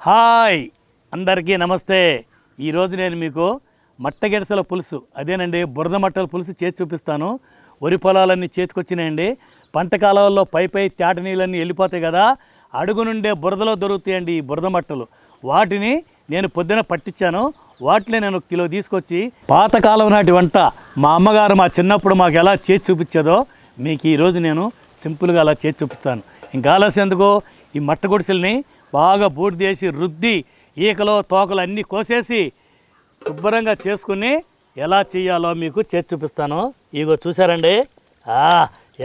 Hi! అందరికీ నమస్తే. ఈరోజు నేను మీకు మట్టగెడసల పులుసు అదేనండి బురద మట్టల పులుసు చేసి చూపిస్తాను. వరి పొలాలన్నీ చేతికొచ్చినాయండి. పంట కాలంలో పై పై తేట నీళ్ళన్నీ వెళ్ళిపోతాయి కదా అడుగు నుండే బురదలో దొరుకుతాయండి ఈ బురద మట్టలు. వాటిని నేను పొద్దున పట్టించాను. వాటిలో నేను కిలో తీసుకొచ్చి పాతకాలం నాటి వంట మా అమ్మగారు మా చిన్నప్పుడు మాకు ఎలా చేసి చూపించేదో మీకు ఈరోజు నేను సింపుల్గా అలా చేసి చూపిస్తాను. ఇంకా ఆలస్యం ఎందుకు? ఈ మట్ట గుడిసెల్ని బాగా బూడి చేసి రుద్ది ఈకలో తోకలు అన్నీ కోసేసి శుభ్రంగా చేసుకుని ఎలా చేయాలో మీకు చేసి చూపిస్తాను. ఇగో చూసారండి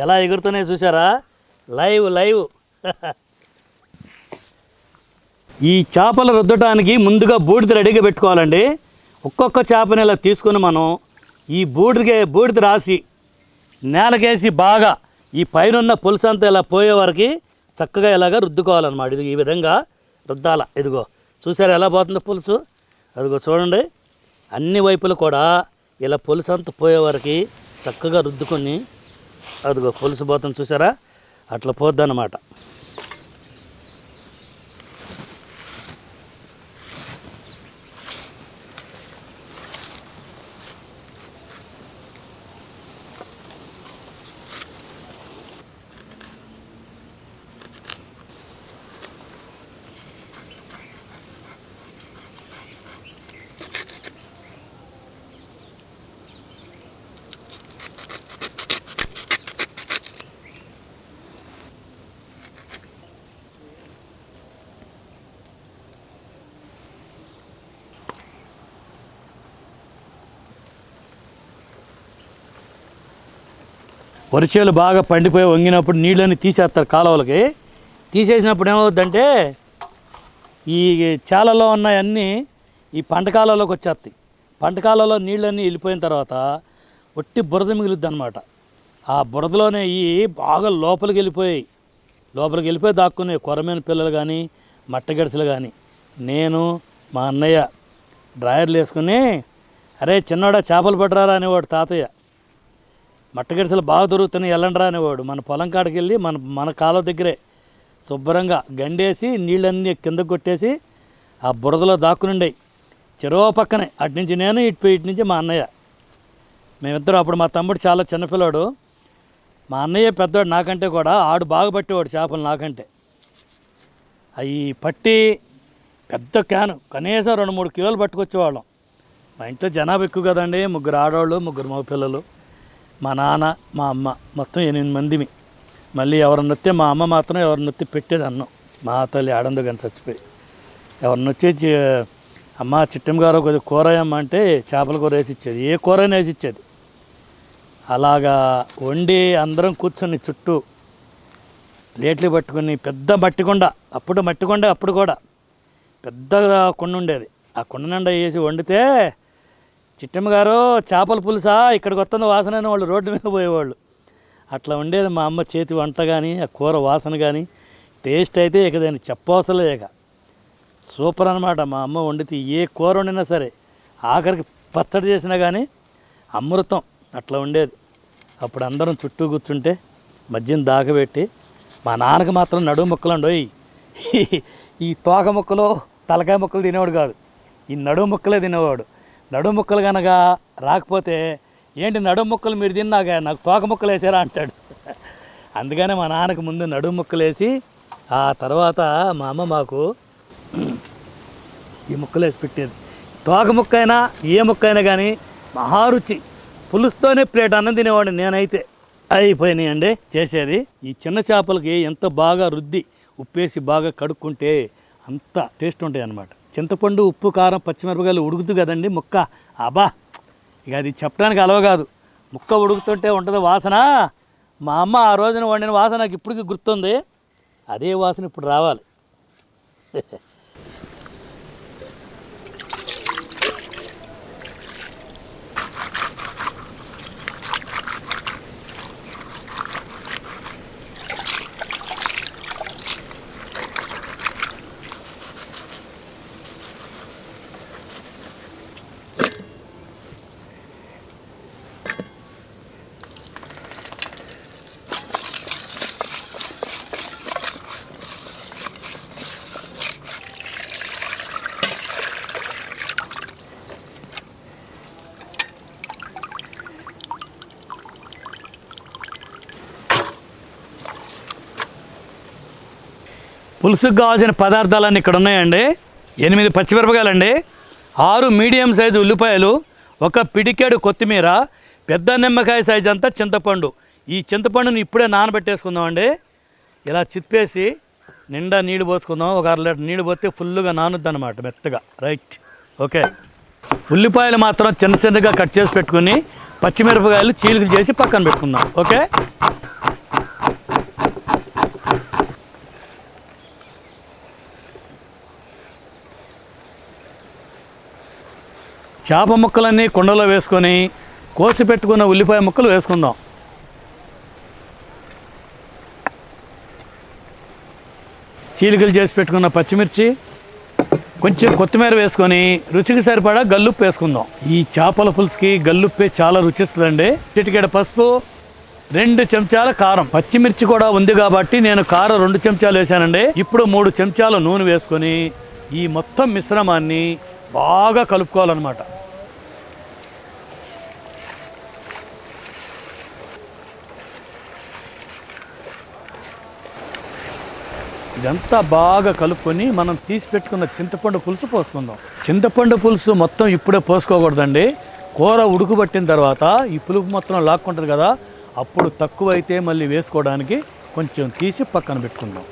ఎలా ఎగురుతున్నాయి చూసారా లైవ్ లైవ్. ఈ చేపలు రుద్దటానికి ముందుగా బూడిద రెడీగా పెట్టుకోవాలండి. ఒక్కొక్క చేపని ఇలా తీసుకొని మనం ఈ బూడిదకి బూడిద రాసి నేలకేసి బాగా ఈ పైన పులుసంతా అంతా ఇలా పోయే వరకు చక్కగా ఇలాగా రుద్దుకోవాలన్నమాట. ఇది ఈ విధంగా రుద్దాల. ఇదిగో చూసారు ఎలా పోతుందో పులుసు? అదిగో చూడండి. అన్ని వైపులు కూడా ఇలా పులుసు అంతా పోయే వరకు చక్కగా రుద్దుకొని అదిగో పులుసు పోతుంది చూసారా? అట్లా పోద్దన్నమాట. వరిచేలు బాగా పండిపోయి వంగినప్పుడు నీళ్ళని తీసేస్తారు కాలువలకి. తీసేసినప్పుడు ఏమవుద్దంటే ఈ చాలలో ఉన్నాయన్నీ ఈ పంట కాలంలోకి వచ్చేస్తాయి. పంట కాలంలో నీళ్ళన్నీ వెళ్ళిపోయిన తర్వాత ఒట్టి బురద మిగులుద్ది అనమాట ఆ బురదలోనే ఈ బాగా లోపలికి వెళ్ళిపోయాయి. లోపలికి వెళ్ళిపోయి దాక్కునే కొరమైన పిల్లలు కానీ మట్టగడిసలు కానీ నేను మా అన్నయ్య డ్రాయర్లు వేసుకుని అరే చిన్నోడా చేపలు పట్టరారా అనేవాడు తాతయ్య. మట్టగడిసెలు బాగా దొరుకుతున్నాయి ఎల్లండ్రా అనేవాడు. మన పొలం కాడికి వెళ్ళి మన మన కాలువ దగ్గరే శుభ్రంగా గండేసి నీళ్ళన్నీ కింద కొట్టేసి ఆ బురదలో దాక్కునుండే చెరువు పక్కనే. అటు నుంచి నేను ఇటు ఇటు నుంచి మా అన్నయ్య. మేమిద్దరం అప్పుడు మా తమ్ముడు చాలా చిన్నపిల్లాడు మా అన్నయ్య పెద్దవాడు నాకంటే కూడా ఆడు బాగా పట్టేవాడు చేపలు నాకంటే. అవి పట్టి పెద్ద క్యాను. కనీసం రెండు మూడు కిలోలు పట్టుకొచ్చేవాళ్ళం. మా ఇంట్లో జనాభా ఎక్కువ కదండి. ముగ్గురు ఆడవాళ్ళు ముగ్గురు మగ పిల్లలు మా నాన్న మా అమ్మ మొత్తం ఎనిమిది మందిమి. మళ్ళీ ఎవరినొత్తే మా అమ్మ మాత్రం ఎవరిని పెట్టేది అన్నం. మా తల్లి ఆడందు కానీ చచ్చిపోయి. ఎవరిని అమ్మ చిట్టమ్మ గారు కొద్దిగా కూర అమ్మ అంటే చేపల కూర వేసి ఇచ్చేది ఏ కూరైనా వేసి ఇచ్చేది అలాగా వండి అందరం కూర్చొని చుట్టూ ప్లేట్లు పట్టుకుని పెద్ద మట్టి కొండ అప్పుడు మట్టి కొండ అప్పుడు కూడా పెద్ద కుండ ఉండేది ఆ కుండ నిండా వేసి వండితే చిట్టమ్మ గారు చేపల పులుసా? ఇక్కడికి వస్తుంది వాసన అని వాళ్ళు రోడ్డు మీద పోయేవాళ్ళు. అట్లా ఉండేది మా అమ్మ చేతి వంట కానీ ఆ కూర వాసన కానీ టేస్ట్ అయితే ఇక దాన్ని చెప్పవసరం ఇక. సూపర్ అనమాట మా అమ్మ వండితే ఏ కూర వండినా సరే ఆఖరికి పచ్చడి చేసినా కానీ అమృతం. అట్లా ఉండేది. అప్పుడు అందరం చుట్టూ కూర్చుంటే మధ్యన దాకబెట్టి మా నాన్నకి మాత్రం నడుము ముక్కలు అండి. ఈ తోక ముక్కలు తలకాయ ముక్కలు తినేవాడు కాదు. ఈ నడుము ముక్కలే తినేవాడు. నడుముక్కలు కనుక రాకపోతే ఏంటి నడుముక్కలు మీరు తిన్నాక నాకు తోక ముక్కలు వేసారా అంటాడు. అందుకనే మా నాన్నకి ముందు నడుము ముక్కలు వేసి ఆ తర్వాత మా అమ్మ మాకు ఈ ముక్కలు వేసి పెట్టేది. తోక ముక్క అయినా ఏ ముక్క అయినా కానీ మహారుచి పులుసుతోనే ప్లేట్ అన్నం తినేవాడిని నేనైతే. అయిపోయినాయండి చేసేది. ఈ చిన్న చేపలకి ఎంత బాగా రుద్ది ఉప్పేసి బాగా కడుక్కుంటే అంత టేస్ట్ ఉంటాయి అన్నమాట చింతపండు ఉప్పు కారం పచ్చిమిరపకాయలు ఉడుకుతూ కదండి ముక్క. అబ్బా ఇక అది చెప్పడానికి అలవ కాదు. ముక్క ఉడుకుతుంటే ఉంటుంది వాసన. మా అమ్మ ఆ రోజున వండిన వాసన నాకు ఇప్పటికీ గుర్తుంది. అదే వాసన ఇప్పుడు రావాలి. పులుసుకు కావాల్సిన పదార్థాలన్నీ ఇక్కడ ఉన్నాయండి. ఎనిమిది పచ్చిమిరపకాయలండి. ఆరు మీడియం సైజు ఉల్లిపాయలు ఒక పిడికేడు కొత్తిమీర పెద్ద నిమ్మకాయ సైజు అంతా చింతపండు. ఈ చింతపండుని ఇప్పుడే నానబెట్టేసుకుందామండి. ఇలా చిప్పేసి నిండా నీళ్ళు పోసుకుందాం. ఒక అర లీటర్ నీళ్ళు పోతే ఫుల్గా నానుద్ది అనమాట మెత్తగా. రైట్. ఓకే. ఉల్లిపాయలు మాత్రం చిన్న చిన్నగా కట్ చేసి పెట్టుకుని పచ్చిమిరపకాయలు చీలికలు చేసి పక్కన పెట్టుకుందాం. ఓకే? చేప ముక్కలన్నీ కుండలో వేసుకొని కోసి పెట్టుకున్న ఉల్లిపాయ ముక్కలు వేసుకుందాం. చీలికలు చేసి పెట్టుకున్న పచ్చిమిర్చి కొంచెం కొత్తిమీర వేసుకొని రుచికి సరిపడా గల్లుప్పు వేసుకుందాం. ఈ చేపల పులుసుకి గల్లుప్పే చాలా రుచిస్తుందండి. చిటికెడ పసుపు రెండు చెంచాల కారం. పచ్చిమిర్చి కూడా ఉంది కాబట్టి నేను కారం రెండు చెంచాలు వేసానండి ఇప్పుడు మూడు చెంచాల నూనె వేసుకొని ఈ మొత్తం మిశ్రమాన్ని బాగా కలుపుకోవాలన్నమాట. ఇదంతా బాగా కలుపుకొని మనం తీసి పెట్టుకున్న చింతపండు పులుసు పోసుకుందాం. చింతపండు పులుసు మొత్తం ఇప్పుడే పోసుకోకూడదండి. కూర ఉడుకుబట్టిన తర్వాత ఈ పులుపు మొత్తం లాక్కుంటుంది కదా అప్పుడు తక్కువైతే మళ్ళీ వేసుకోవడానికి కొంచెం తీసి పక్కన పెట్టుకుందాం.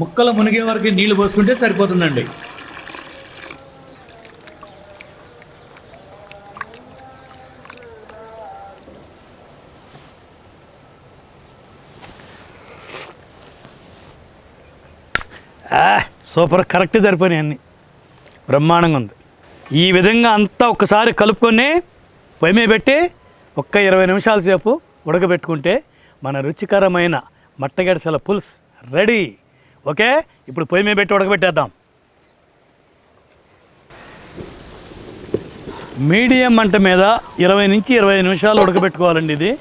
ముక్కలు మునిగే వరకు నీళ్ళు పోసుకుంటే సరిపోతుందండి. సూపర్ కరెక్ట్ సరిపోయినాయి అన్నీ. బ్రహ్మాండంగా ఉంది. ఈ విధంగా అంతా ఒక్కసారి కలుపుకొని పొయ్యి పెట్టి ఒక్క ఇరవై నిమిషాల సేపు ఉడకబెట్టుకుంటే మన రుచికరమైన మట్టగడసల పులుసు రెడీ. ఓకే? ఇప్పుడు పొయ్యి మీద పెట్టి ఉడకబెట్టేద్దాం. మీడియం మంట మీద ఇరవై నుంచి ఇరవై నిమిషాలు ఉడకబెట్టుకోవాలండి ఇది.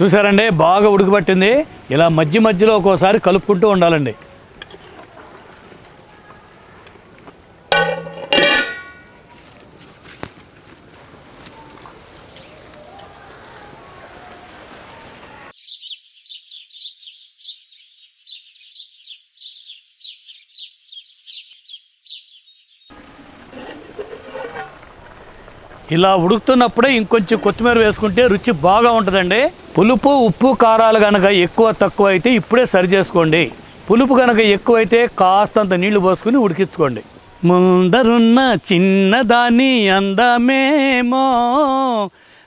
చూసారండి బాగా ఉడకబట్టింది. ఇలా మధ్య మధ్యలో ఒక్కోసారి కలుపుకుంటూ ఉండాలండి. ఇలా ఉడుకుతున్నప్పుడే ఇంకొంచెం కొత్తిమీర వేసుకుంటే రుచి బాగా ఉంటుందండి. పులుపు ఉప్పు కారాలు కనుక ఎక్కువ తక్కువ అయితే ఇప్పుడే సరి చేసుకోండి. పులుపు కనుక ఎక్కువైతే కాస్తంత నీళ్ళు పోసుకుని ఉడికించుకోండి. ముందరున్న చిన్నదాని అందమేమో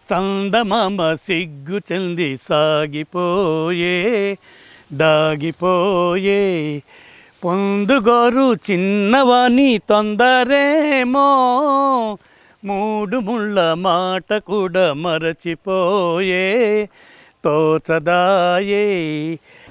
చందమామ సిగ్గు చెంది సాగిపోయే దాగిపోయే. పొందుగోరు చిన్నవాణి తొందరేమో మూడు ముళ్ళ మాట కూడా మరచిపోయే తోచదాయే.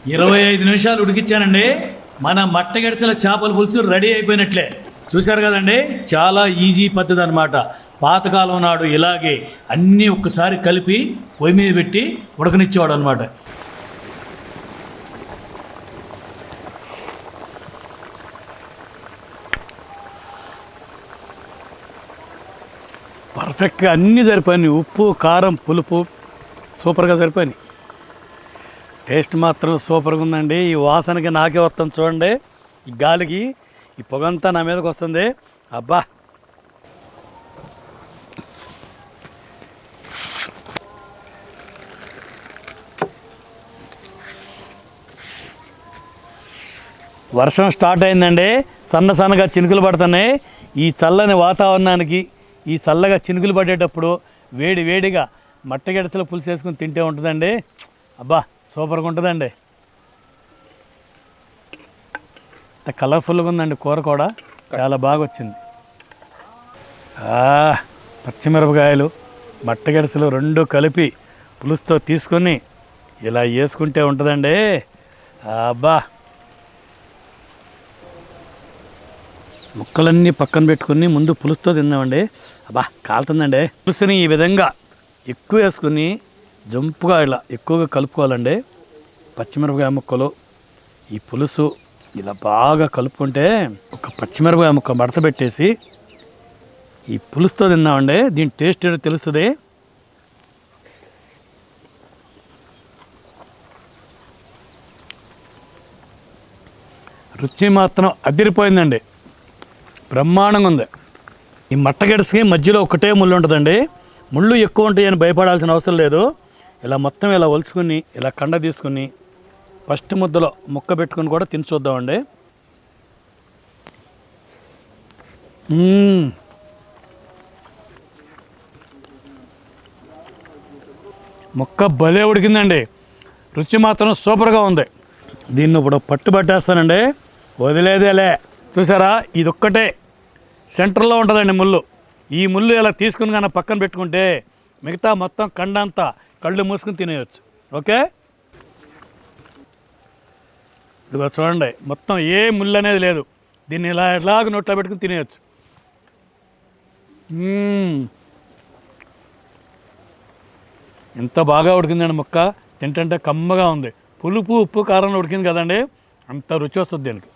ఇరవై ఐదు నిమిషాలు ఉడికిచ్చానండి. మన మట్టగడిసెల చేపల పులుసు రెడీ అయిపోయినట్లే. చూశారు కదండి? చాలా ఈజీ పద్ధతి అనమాట పాతకాలం నాడు ఇలాగే అన్నీ ఒక్కసారి కలిపి పొయ్యి మీద పెట్టి ఉడకనిచ్చేవాడు అనమాట పర్ఫెక్ట్గా అన్నీ సరిపోయినాయి. ఉప్పు కారం పులుపు సూపర్గా సరిపోయినాయి. టేస్ట్ మాత్రం సూపర్గా ఉందండి. ఈ వాసనకి నాకే వస్తుంది చూడండి. ఈ గాలికి ఈ పొగంతా నా మీదకి వస్తుంది. అబ్బా! వర్షం స్టార్ట్ అయిందండి. సన్న సన్నగా చినుకులు పడుతున్నాయి. ఈ చల్లని వాతావరణానికి ఈ చల్లగా చినుకులు పడేటప్పుడు వేడి వేడిగా మట్టగెడతలు పులుసు వేసుకుని తింటే ఉంటుందండి. అబ్బా సూపర్గా ఉంటుందండి. ఇంత కలర్ఫుల్గా ఉందండి కూర కూడా. చాలా బాగా వచ్చింది పచ్చిమిరపకాయలు మట్టగెడసలు రెండు కలిపి పులుసుతో తీసుకొని ఇలా వేసుకుంటే ఉంటుందండి. అబ్బా! ముక్కలన్నీ పక్కన పెట్టుకుని ముందు పులుసుతో తిందామండి అబ్బా కాలుతుందండి. పులుసుని ఈ విధంగా ఎక్కువ వేసుకుని జంపుగా ఇలా ఎక్కువగా కలుపుకోవాలండి. పచ్చిమిరపకాయ ముక్కలు ఈ పులుసు ఇలా బాగా కలుపుకుంటే ఒక పచ్చిమిరపకాయ ముక్క మడత పెట్టేసి ఈ పులుసుతో తిన్నామండి. దీని టేస్ట్ ఏంటో తెలుస్తుంది. రుచి మాత్రం అదిరిపోయిందండి. బ్రహ్మాండంగా ఉంది. ఈ మట్టగెడసకి మధ్యలో ఒకటే ముళ్ళు ఉంటుందండి. ముళ్ళు ఎక్కువ ఉంటాయని భయపడాల్సిన అవసరం లేదు. ఇలా మొత్తం ఇలా ఒలుచుకుని ఇలా కండ తీసుకుని ఫస్ట్ ముద్దలో ముక్క పెట్టుకుని కూడా తిని చూద్దామండి. మొక్క ముక్క భలే ఉడికిందండి. రుచి మాత్రం సూపర్గా ఉంది. దీన్ని ఇప్పుడు పట్టు పట్టేస్తానండి వదిలేదేలే. చూసారా? ఇది ఒక్కటే సెంటర్లో ఉంటుందండి ముళ్ళు. ఈ ముళ్ళు ఇలా తీసుకుని కానీ పక్కన పెట్టుకుంటే మిగతా మొత్తం కండంతా కళ్ళు మూసుకుని తినేయచ్చు. ఓకే? ఇదిగో చూడండి మొత్తం ఏ ముళ్ళు అనేది లేదు. దీన్ని ఇలా ఎలాగ నోట్లో పెట్టుకుని తినేయచ్చు. ఎంత బాగా ఉడికిందండి ముక్క. తింటుంటే కమ్మగా ఉంది. పులుపు ఉప్పు కారంలో ఉడికింది కదండి. అంత రుచి వస్తుంది దీనికి.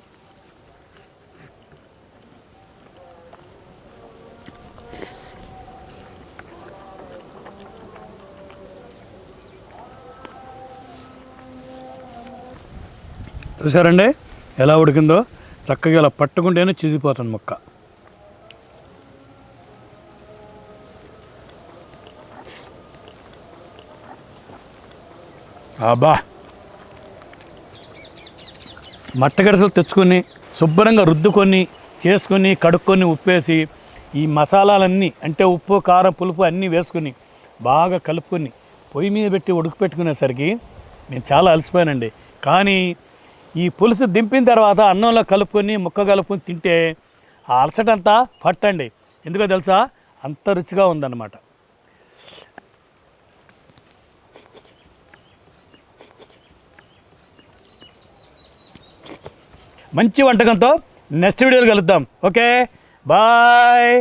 చూసారండి ఎలా ఉడికిందో? చక్కగా ఇలా పట్టుకుంటేనే చిదిపోతుంది మొక్క. అబ్బా! మట్టగడసలు తెచ్చుకొని శుభ్రంగా రుద్దుకొని చేసుకొని కడుక్కొని ఉప్పేసి ఈ మసాలాలన్నీ అంటే ఉప్పు కారం పులుపు అన్నీ వేసుకొని బాగా కలుపుకొని పొయ్యి మీద పెట్టి ఉడుకు పెట్టుకునేసరికి నేను చాలా అలసిపోయానండి. కానీ ఈ పులుసు దింపిన తర్వాత అన్నంలో కలుపుకొని ముక్క కలుపుకొని తింటే ఆ అలసటంతా పట్టండి. ఎందుకో తెలుసా? అంత రుచిగా ఉందన్నమాట. మంచి వంటకంతో నెక్స్ట్ వీడియోలో కలుద్దాం. ఓకే? బాయ్!